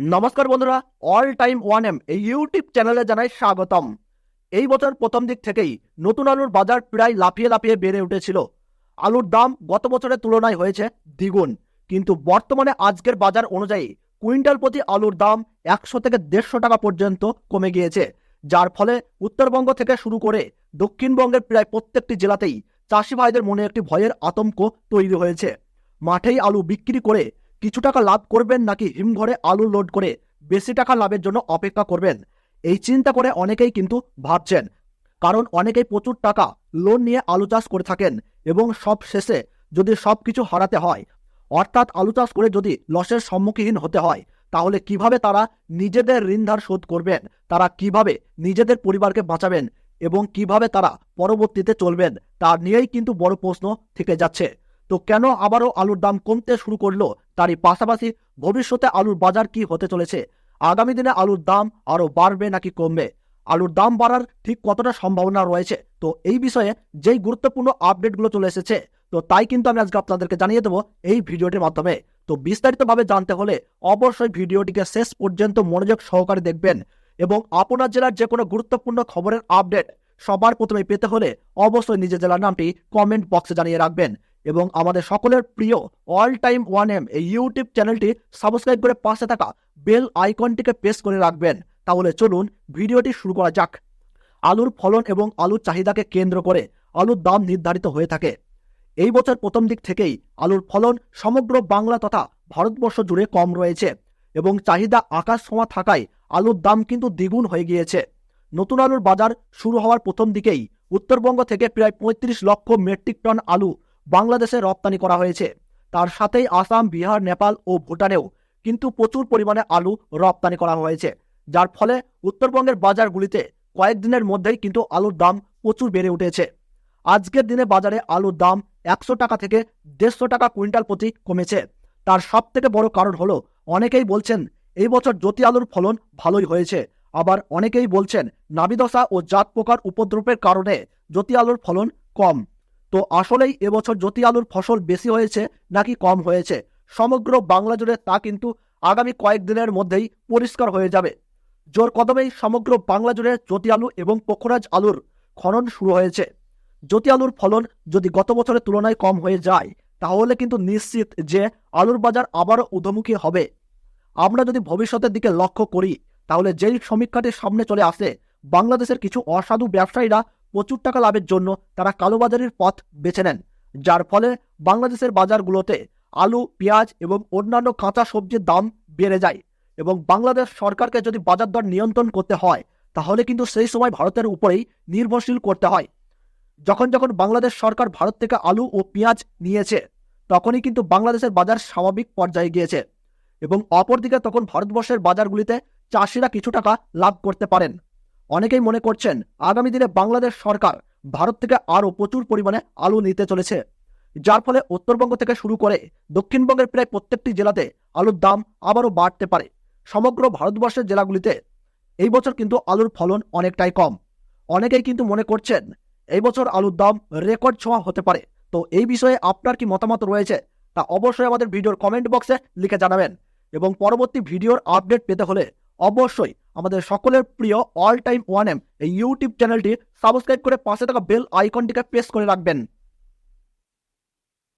নমস্কার বন্ধুরা all time one M এই ইউটিউব চ্যানেলে জানাই স্বাগতম। এই বছর প্রথম দিক থেকেই নতুন আলুর বাজার প্রায় লাফিয়ে লাফিয়ে বেড়ে উঠেছিল। আলুর দাম গত বছরের তুলনায় হয়েছে দ্বিগুণ। কিন্তু বর্তমানে আজকের বাজার অনুযায়ী কুইন্টাল প্রতি আলুর দাম একশো থেকে দেড়শো টাকা পর্যন্ত কমে গিয়েছে। যার ফলে উত্তরবঙ্গ থেকে শুরু করে দক্ষিণবঙ্গের প্রায় প্রত্যেকটি জেলাতেই চাষি ভাইদের মনে একটি ভয়ের আতঙ্ক তৈরি হয়েছে। মাঠেই আলু বিক্রি করে কিছু টাকা লাভ করবেন নাকি হিমঘরে আলু লোড করে বেশি টাকা লাভের জন্য অপেক্ষা করবেন? এই চিন্তা করে অনেকেই কিন্তু ভাবছেন, কারণ অনেকেই প্রচুর টাকা লোন নিয়ে আলু চাষ করে থাকেন এবং সব শেষে যদি সব কিছু হারাতে হয়, অর্থাৎ আলু চাষ করে যদি লসের সম্মুখীন হতে হয়, তাহলে কীভাবে তারা নিজেদের ঋণধার শোধ করবেন? তারা কীভাবে নিজেদের পরিবারকে বাঁচাবেন এবং কীভাবে তারা পরবর্তীতে চলবেন? তা নিয়েই কিন্তু বড় প্রশ্ন থেকে যাচ্ছে। তো কেন আবারও আলুর দাম কমতে শুরু করল তারই পাশাপাশি ভবিষ্যতে আলুর বাজার কি হতে চলেছে? আগামী দিনে আলুর দাম আরও বাড়বে নাকি কমবে? আলুর দাম বাড়ার ঠিক কতটা সম্ভাবনা রয়েছে? তো এই বিষয়ে যেই গুরুত্বপূর্ণ আপডেটগুলো চলে এসেছে, তো তাই কিন্তু আমি আজকে আপনাদেরকে জানিয়ে দেবো এই ভিডিওটির মাধ্যমে। তো বিস্তারিতভাবে জানতে হলে অবশ্যই ভিডিওটিকে শেষ পর্যন্ত মনোযোগ সহকারে দেখবেন এবং আপনার জেলার যে কোনো গুরুত্বপূর্ণ খবরের আপডেট সবার প্রথমে পেতে হলে অবশ্যই নিজের জেলার নামটি কমেন্ট বক্সে জানিয়ে রাখবেন। এবং আমাদের সকলের প্রিয় অল টাইম ওয়ান এম এই ইউটিউব চ্যানেলটি সাবস্ক্রাইব করে পাশে থাকা বেল আইকনটিকে প্রেস করে রাখবেন। তাহলে চলুন ভিডিওটি শুরু করা যাক। আলুর ফলন এবং আলুর চাহিদাকে কেন্দ্র করে আলুর দাম নির্ধারিত হয়ে থাকে। এই বছর প্রথম দিক থেকেই আলুর ফলন সমগ্র বাংলা তথা ভারতবর্ষ জুড়ে কম রয়েছে এবং চাহিদা আকাশ ছোঁয়া থাকায় আলুর দাম কিন্তু দ্বিগুণ হয়ে গিয়েছে। নতুন আলুর বাজার শুরু হওয়ার প্রথম দিকেই উত্তরবঙ্গ থেকে প্রায় পঁয়ত্রিশ লক্ষ মেট্রিক টন আলু বাংলাদেশে রপ্তানি করা হয়েছে। তার সাথেই আসাম, বিহার, নেপাল ও ভুটানেও কিন্তু প্রচুর পরিমাণে আলু রপ্তানি করা হয়েছে। যার ফলে উত্তরবঙ্গের বাজারগুলিতে কয়েকদিনের মধ্যেই কিন্তু আলুর দাম প্রচুর বেড়ে উঠেছে। আজকের দিনে বাজারে আলুর দাম একশো টাকা থেকে দেড়শো টাকা কুইন্টাল প্রতি কমেছে। তার সব থেকে বড় কারণ হলো, অনেকেই বলছেন, এই বছর জ্যোতি আলুর ফলন ভালোই হয়েছে। আবার অনেকেই বলছেন, নাবিদশা ও জাত পোকার উপদ্রবের কারণে জ্যোতি আলুর ফলন কম। তো আসলেই এবছর জ্যোতি আলুর ফসল বেশি হয়েছে নাকি কম হয়েছে? সমগ্র বাংলা জুড়ে তা কিন্তু আগামী কয়েকদিনের মধ্যেই পরিষ্কার হয়ে যাবে। জোর কদমেই সমগ্র বাংলা জুড়ে জ্যোতি আলু এবং পোখরাজ আলুর খনন শুরু হয়েছে। জ্যোতি আলুর ফলন যদি গত বছরের তুলনায় কম হয়ে যায়, তাহলে কিন্তু নিশ্চিত যে আলুর বাজার আবারও ঊর্ধ্বমুখী হবে। আমরা যদি ভবিষ্যতের দিকে লক্ষ্য করি, তাহলে যেই সমীক্ষাটি সামনে চলে আসে, বাংলাদেশের কিছু অসাধু ব্যবসায়ীরা প্রচুর টাকা লাভের জন্য তারা কালোবাজারির পথ বেছে নেন, যার ফলে বাংলাদেশের বাজারগুলোতে আলু, পেঁয়াজ এবং অন্যান্য কাঁচা সবজির দাম বেড়ে যায় এবং বাংলাদেশ সরকারকে যদি বাজার দর নিয়ন্ত্রণ করতে হয়, তাহলে কিন্তু সেই সময় ভারতের উপরেই নির্ভরশীল করতে হয়। যখন যখন বাংলাদেশ সরকার ভারত থেকে আলু ও পেঁয়াজ নিয়েছে, তখনই কিন্তু বাংলাদেশের বাজার স্বাভাবিক পর্যায়ে গিয়েছে এবং অপরদিকে তখন ভারতবর্ষের বাজারগুলিতে চাষিরা কিছু টাকা লাভ করতে পারেন। অনেকেই মনে করছেন আগামী দিনে বাংলাদেশ সরকার ভারত থেকে আরও প্রচুর পরিমাণে আলু নিতে চলেছে, যার ফলে উত্তরবঙ্গ থেকে শুরু করে দক্ষিণবঙ্গের প্রায় প্রত্যেকটি জেলাতে আলুর দাম আবারও বাড়তে পারে। সমগ্র ভারতবর্ষের জেলাগুলিতে এই বছর কিন্তু আলুর ফলন অনেকটাই কম। অনেকেই কিন্তু মনে করছেন এই বছর আলুর দাম রেকর্ড ছোঁয়া হতে পারে। তো এই বিষয়ে আপনার কি মতামত রয়েছে তা অবশ্যই আমাদের ভিডিওর কমেন্ট বক্সে লিখে জানাবেন এবং পরবর্তী ভিডিওর আপডেট পেতে হলে অবশ্যই আমাদের সকলের প্রিয় অল টাইম ওয়ান এম এই ইউটিউব চ্যানেলটি সাবস্ক্রাইব করে পাশে থাকা বেল আইকনটিকে প্রেস করে রাখবেন।